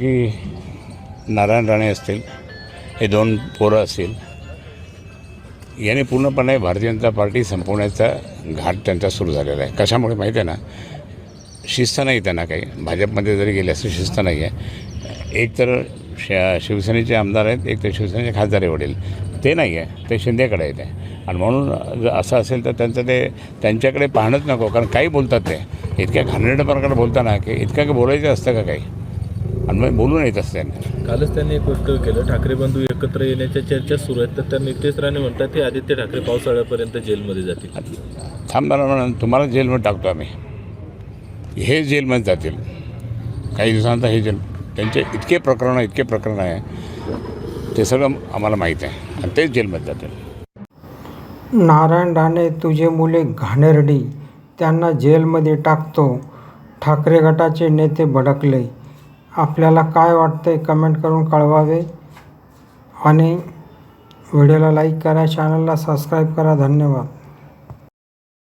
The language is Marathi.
की नारायण राणे असतील हे दोन पोरं असतील याने पूर्णपणे भारतीय जनता पार्टी संपवण्याचा घाट त्यांचा सुरू झालेला आहे. कशामुळे माहीत आहे ना? शिस्त नाही त्यांना काही. भाजपमध्ये जरी गेले असं शिस्त नाही आहे. एक तर श शिवसेनेचे आमदार आहेत एक तर शिवसेनेचे खासदार वडील. ते नाही आहे. ते शिंदेकडे येते आणि म्हणून जर असं असेल तर त्यांचं ते त्यांच्याकडे पाहणंच नको कारण काही बोलतात ते. इतक्या घाणेरड्या प्रकारे बोलताना की इतकं काही बोलायचं असतं का काही? आणि मग बोलून येत असते कालच त्यांनी एक वक्तव्य केलं. ठाकरे बंधू एकत्र येण्याच्या चर्चा सुरू आहेत तर त्या नितेश राणे म्हणतात ते आदित्य ठाकरे पावसाळ्यापर्यंत जेलमध्ये जातील. थांबणार म्हणून तुम्हाला जेलमध्ये टाकतो आम्ही. हे जेलमध्ये जातील. काही दिवसानंतर हे जेल त्यांचे इतके प्रकरणं इतके प्रकरण आहे. ते सगळं आम्हाला माहीत आहे. आणि तेच जेलमध्ये जातील. नारायण राणे तुझे मुले घाणेरडी त्यांना जेलमध्ये टाकतो. ठाकरे गटाचे नेते भडकले. आपल्याला काय वाटतंय कमेंट करून कळवावे. आणि व्हिडिओला लाईक करा चॅनलला सबस्क्राईब करा. धन्यवाद.